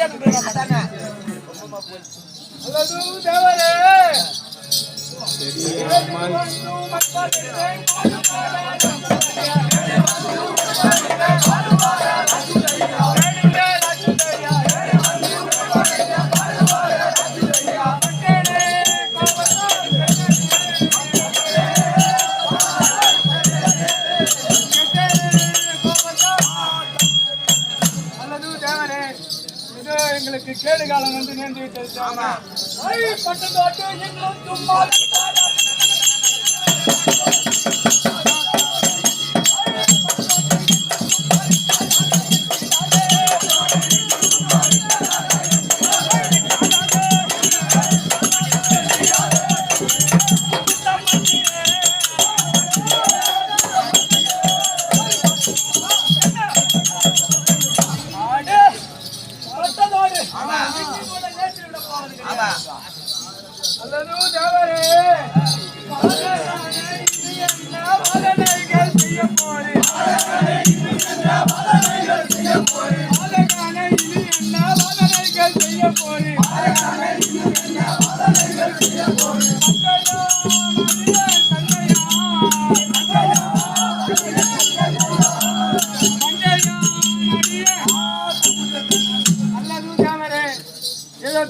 அதானே. அல்லது கேடு காலம் வந்து நேர்ந்து விட்டது இன்னும் சும்மா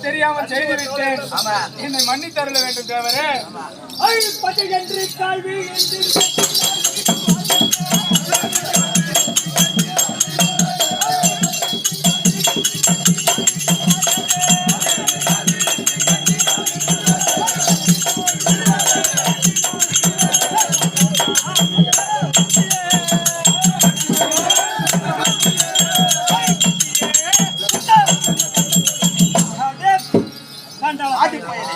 தெரியாமல் செய்து விட்டேன். என்னை மன்னித்தருள வேண்டும் தேவரே பட்டு என்று கல்வி என்று ஆதி பயலே.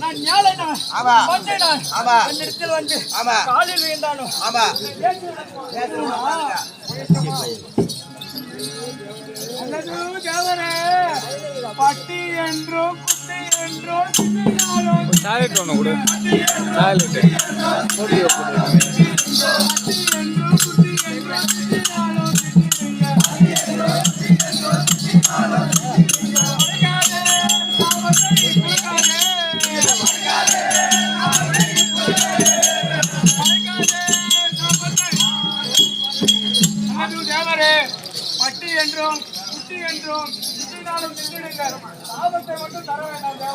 நான் ஞாலை நான் ஆமா. வந்தேன் நான் ஆமா. என்னிடத்தில் வந்து ஆமா. காலில் வீழ்ந்தானோ ஆமா. அல்லது தேவரே பட்டி என்றோ குட்டி என்றோ சின்னையாரோ டாய்லெட் ஒன்று கொடு டாய்லெட்டு பட்டி என்றோ குட்டி என்றோ பட்டி என்றும் குட்டி என்றும் சிற்றினாலும் சிற்றிடுங்கள் லாபத்தை மட்டும் தர வேண்டாம்.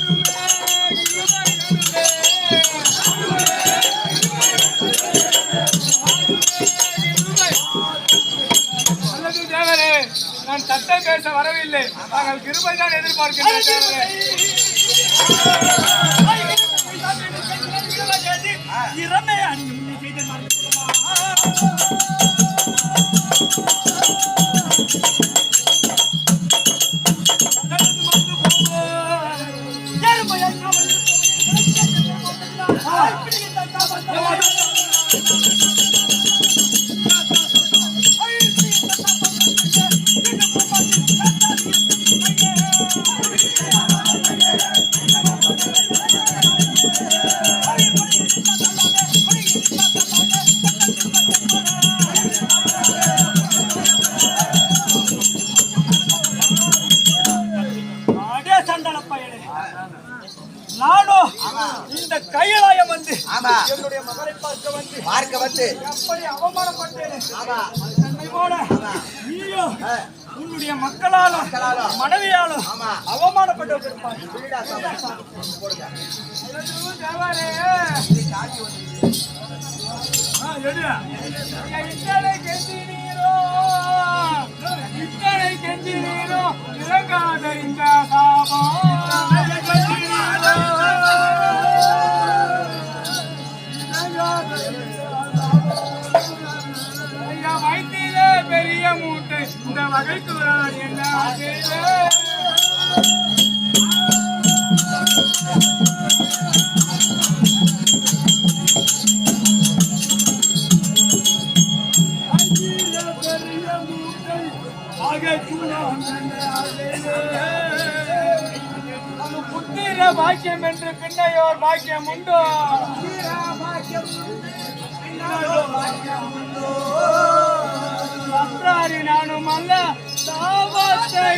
நான் சட்டம் பேச வரவில்லை நாங்கள் கிருபை தான் எதிர்பார்க்கிறோம் தேவரே. அடே கையிலாயம் வந்து. ஆமா. என்னுடைய மகளை பார்க்க வந்து. பார்க்க வந்து. எப்படி அவமானப்பட்டேனே. ஆமா. தன்னை போல நீயும் ஆ. உன்னுடைய மக்களாலும் மக்களாலும். மனைவியாலும் மூட்டை இந்த பாக்கியம் என்று பின்னையோர் பாக்கியம் உண்டோ? பாக்கியம் உண்டோ? அன்றாரி நானும் அல்ல சாபத்தை